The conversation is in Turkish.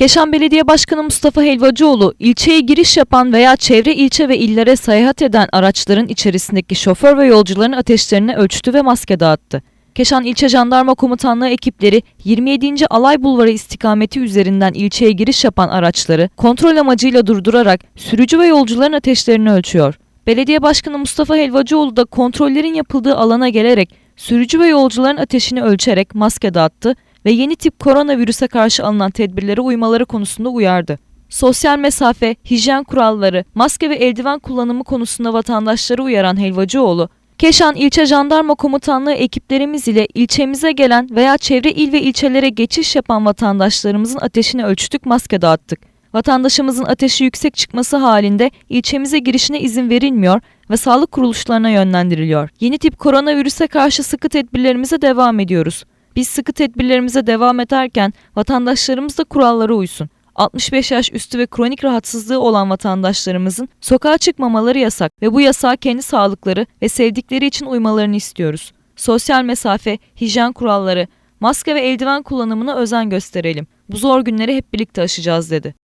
Keşan Belediye Başkanı Mustafa Helvacıoğlu, ilçeye giriş yapan veya çevre ilçe ve illere seyahat eden araçların içerisindeki şoför ve yolcuların ateşlerini ölçtü ve maske dağıttı. Keşan İlçe Jandarma Komutanlığı ekipleri 27. Alay Bulvarı istikameti üzerinden ilçeye giriş yapan araçları kontrol amacıyla durdurarak sürücü ve yolcuların ateşlerini ölçüyor. Belediye Başkanı Mustafa Helvacıoğlu da kontrollerin yapıldığı alana gelerek sürücü ve yolcuların ateşini ölçerek maske dağıttı ve yeni tip koronavirüse karşı alınan tedbirlere uymaları konusunda uyardı. Sosyal mesafe, hijyen kuralları, maske ve eldiven kullanımı konusunda vatandaşları uyaran Helvacıoğlu, Keşan İlçe Jandarma Komutanlığı ekiplerimiz ile ilçemize gelen veya çevre il ve ilçelere geçiş yapan vatandaşlarımızın ateşini ölçtük, maske dağıttık. Vatandaşımızın ateşi yüksek çıkması halinde ilçemize girişine izin verilmiyor ve sağlık kuruluşlarına yönlendiriliyor. Yeni tip koronavirüse karşı sıkı tedbirlerimize devam ediyoruz. Biz sıkı tedbirlerimize devam ederken vatandaşlarımız da kurallara uysun. 65 yaş üstü ve kronik rahatsızlığı olan vatandaşlarımızın sokağa çıkmamaları yasak ve bu yasağa kendi sağlıkları ve sevdikleri için uymalarını istiyoruz. Sosyal mesafe, hijyen kuralları, maske ve eldiven kullanımına özen gösterelim. Bu zor günleri hep birlikte aşacağız dedi.